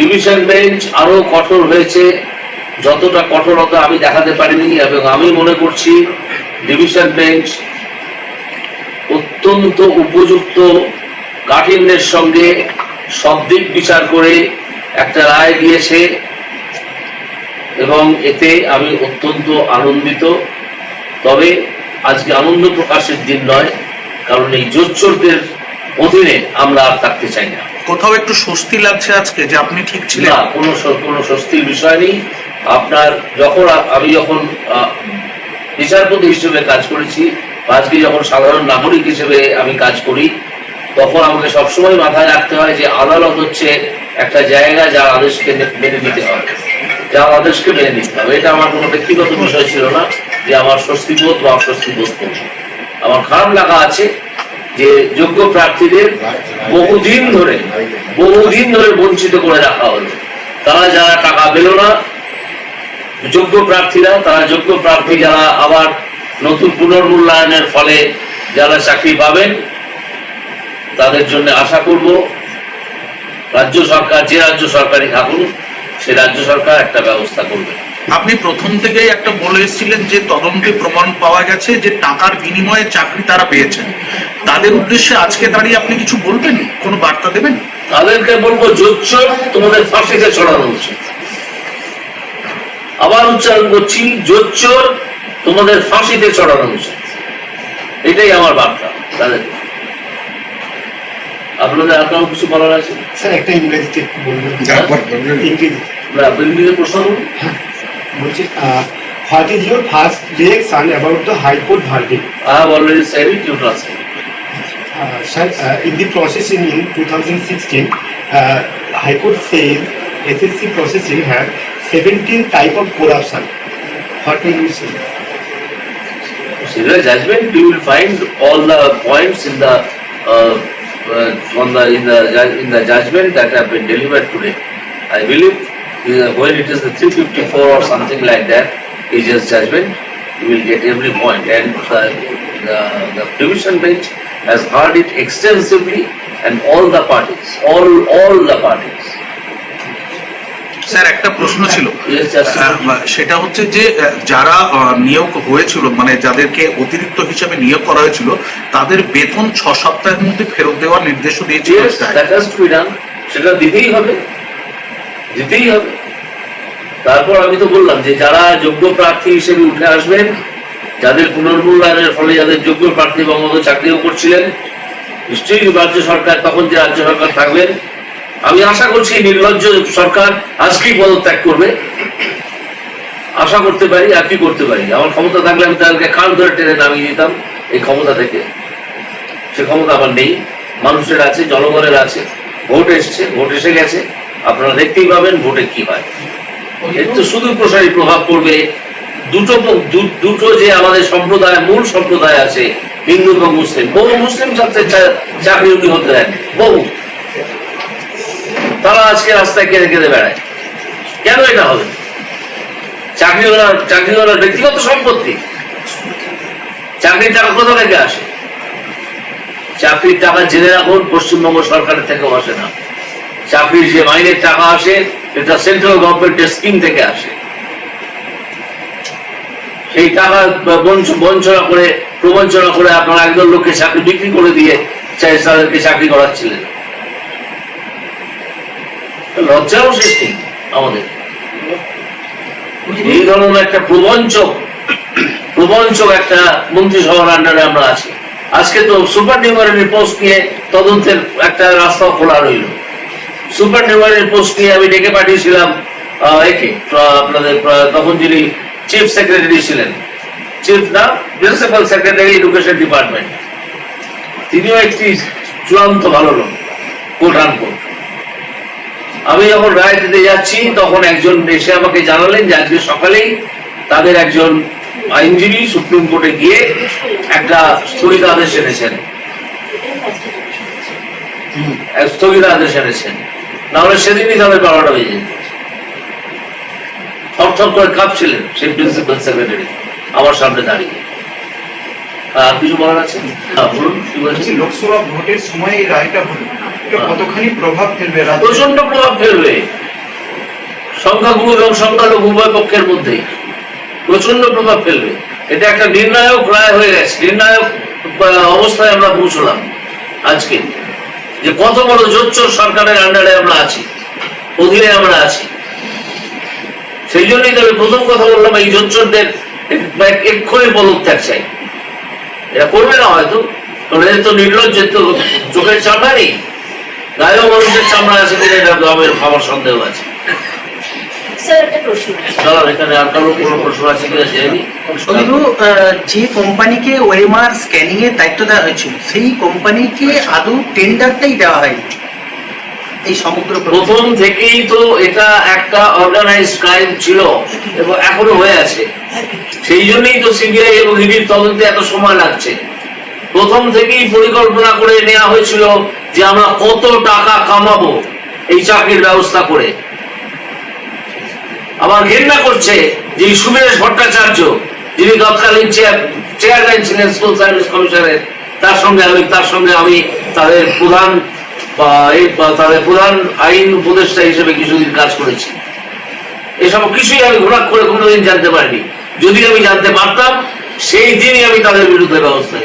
Division bench আরও কঠোর হয়েছে। যতটা কঠোরতা আমি দেখাতে পারিনি এবং আমি মনে করছি ডিভিশন বেঞ্চ অত্যন্ত উপযুক্ত কাঠিন্যের সঙ্গে সব দিক বিচার করে একটা রায় দিয়েছে এবং এতে আমি অত্যন্ত আনন্দিত। তবে আজকে আনন্দ প্রকাশের দিন নয়, কারণ এই জোচ্চোরদের অধীনে আমরা আর থাকতে চাই না। কোথাও একটু স্বস্তি লাগছে আজকে যে আপনি ঠিক ছিলেন? না কোনো কোনো স্বস্তির বিষয় নেই। আপনার যখন আমি যখন বিচারপতি হিসেবে কাজ করেছি আজকে যখন সাধারণ নাগরিক হিসেবে আমি কাজ করি তখন আমাকে সবসময় মাথায় রাখতে হয় যে আদালত হচ্ছে একটা জায়গা যার আদেশকে মেনে নিতে হবে। যার আদেশকে মেনে নিতে হবে। এটা আমার কোনো ব্যক্তিগত বিষয় ছিল না যে আমার স্বস্তিবোধ বা অস্বস্তি বোধ করছি আমার খারাপ লাগা আছে যে যোগ্য প্রার্থীদের বহুদিন ধরে বহুদিন ধরে বঞ্চিত করে রাখা হলো। তারা যারা টাকা পেল না, যোগ্য প্রার্থীরা, তারা যোগ্য প্রার্থী যারা আবার নতুন পুনর্মূল্যায়নের ফলে যারা চাকরি পাবেন, তাদের জন্য আশা করব রাজ্য সরকার, যে রাজ্য সরকারই থাকুন সে রাজ্য সরকার একটা ব্যবস্থা করবে। আপনি প্রথম থেকেই একটা বলে এসেছিলেন যে তদন্তে প্রমাণ পাওয়া গেছে যে টাকার বিনিময়ে চাকরি তারা পেয়েছেন। তাদের উদ্দেশ্যে আজকে দাঁড়িয়ে আপনি কিছু বলবেন? কোনো বার্তা দেবেন? তাদেরকে বলব জোচ্চোর তোমাদের ফাঁসিতে চড়ানো উচিত। আবার উচ্চারণ করছি জোচ্চোর তোমাদের ফাঁসিতে চড়ানো উচিত। এটাই আমার বার্তা তাদের। আপনাদের আর কারও কিছু বলার আছে? স্যার একটা ইংরেজিতে একটু বলবেন। ইংরেজি। ইংরেজিতে প্রশ্ন করুন। বলছি what is your first reaction about the high court verdict I have already said it, you translate. Uh, uh, in the processing in 2016, High uh, Court said SSC processing had 17 type of corruption. What will you say? In the judgment, you will find all the points in the on the in the in the judgment that have been delivered today. I believe when it is the 354 or something like that, is judgment, you will get every. And the, the, the division bench has heard it extensively and all the parties, all, all the parties. Sir একটা প্রশ্ন ছিল। সেটা হচ্ছে যে যারা নিয়োগ হয়েছিল মানে যাদেরকে অতিরিক্ত হিসাবে নিয়োগ করা হয়েছিল তাদের বেতন ছ সপ্তাহের মধ্যে ফেরত দেওয়ার নির্দেশও দিয়েছিল. সেটা দিতেই হবে। দিতেই হবে। তারপর আমি তো বললাম যে যারা যোগ্য প্রার্থী হিসেবে উঠে আসবেন যাদের পুনর্মূল্যায়নের ফলে যাদের যোগ্য প্রার্থী বঙ্গবন্ধু চাকরিও করছিলেন, নিশ্চয়ই রাজ্য সরকার, তখন যে রাজ্য সরকার থাকবেন, আমি আশা করছি নির্লজ্জ সরকার আজকেই পদত্যাগ করবে? আশা করতে পারি, আর কি করতে পারি? আমার ক্ষমতা থাকলে আমি তাদেরকে কান ধরে টেনে নামিয়ে দিতাম এই ক্ষমতা থেকে। সে ক্ষমতা আমার নেই। মানুষের আছে, জনগণের আছে। ভোট এসছে, ভোট এসে গেছে। আপনারা দেখতেই পাবেন ভোটে কি হয়। এর তো শুধু প্রসারী প্রভাব পড়বে দুটো দুটো যে আমাদের সম্প্রদায়, মূল সম্প্রদায় আছে, হিন্দু এবং মুসলিম, বহু মুসলিম ছাত্রের চাকরি হতে দেন বহু। তারা আজকে রাস্তায় কেঁদে কেঁদে বেড়ায়। কেন এটা হবে? চাকরিওয়ালার চাকরিওয়ালার ব্যক্তিগত সম্পত্তি। চাকরির টাকা কোথা থেকে আসে? চাকরির টাকা জেনে রাখুন, পশ্চিমবঙ্গ সরকারের থেকেও আসে না। চাকরির যে মাইনের টাকা আসে এটা সেন্ট্রাল গভর্নমেন্টের স্কিম থেকে আসে। সেই টাকা বঞ্চনা করে, প্রবঞ্চনা করে আপনারা একদল লোককে চাকরি, বিক্রি করে দিয়ে তাদেরকে চাকরি করাচ্ছিলেন। লজ্জারও শেষ নেই আমাদের। এই ধরনের একটা প্রবঞ্চক প্রবঞ্চক একটা মন্ত্রিসভার আন্ডারে আমরা আছি। আজকে তো সুপার নিউমারের পোস্ট নিয়ে তদন্তের একটা রাস্তা খোলা রইল। সুপার নিউমারের পোস্ট নিয়ে আমি ডেকে পাঠিয়েছিলাম একে আপনাদের তখন যিনি চিফ সেক্রেটারি ছিলেন। চিফ না প্রিন্সিপাল সেক্রেটারি এডুকেশন ডিপার্টমেন্ট তিনিও একটি চূড়ান্ত ভালো লোক কোট আনকোট আমি যখন রায় দিতে যাচ্ছি, তখন একজন এসে আমাকে জানালেন যে আজকে সকালেই তাদের একজন আইনজীবী সুপ্রিম কোর্টে গিয়ে একটা স্থগিত আদেশ এনেছেন স্থগিত আদেশ এনেছেন। নাহলে সেদিনই তাদের বারোটা বেজে যেত। থরথর করে কাঁপছিলেন সেই প্রিন্সিপাল সেক্রেটারি আমার সামনে দাঁড়িয়ে। আর কিছু বলার আছে? হ্যাঁ বলুন লোকসভা ভোটের সময় এই রায়টা হলো। কতখানি প্রভাব ফেলবে প্রচণ্ড প্রভাব ফেলবে। সংখ্যাগুরু এবং সংখ্যালঘু উভয় পক্ষের মধ্যে প্রচণ্ড প্রভাব ফেলবে। এটা একটা নির্ণায়ক রায় হয়ে গেছে। নির্ণায়ক অবস্থায় আমরা পৌঁছলাম আজকে। যে কত বড় জোচ্চোর সরকারের আন্ডারে আমরা আছি অধীনে আমরা আছি। সেই জন্যই তো আমি প্রথম কথা বললাম এই জোচ্চোরদের এক- এক্ষুনি পদত্যাগ চাই। এটা করবে না হয়তো এদের তো নির্লজ্জের তো চোখের চামড়া নেই। গায়েও মানুষের চামড়া আছে কিনা এটা আমার আমার সন্দেহ আছে। যে কোম্পানিকে ওএমআর স্ক্যানিং এর দায়িত্ব দেওয়া হয়েছিল সেই কোম্পানিকে আদৌ টেন্ডারটাই দেওয়া হয়নি। এই সমগ্র। প্রথম থেকেই তো এটা একটা অর্গানাইজড ক্রাইম ছিল এবং এখনও হয়ে আছে। সেই জন্যই তো সিবিআই এবং ইডির তদন্তে এত সময় লাগছে। প্রথম থেকেই পরিকল্পনা করে নেওয়া হয়েছিল যে আমরা কত টাকা কামাবো এই চাকরির ব্যবস্থা করে। ঘেন্না করছে যে সুমেশ ভট্টাচার্য, যিনি তৎকালীন চেয়ার- চেয়ারম্যান ছিলেন স্কুল সার্ভিস কমিশনের তার সঙ্গে আমি তার সঙ্গে আমি তাদের প্রধান বা এই তাদের প্রধান আইন উপদেষ্টা হিসেবে কিছুদিন কাজ করেছি। এসব কিছুই আমি ঘোরাক করে কোনোদিন জানতে পারিনি। যদি আমি জানতে পারতাম, সেই দিনই আমি তাদের বিরুদ্ধে ব্যবস্থা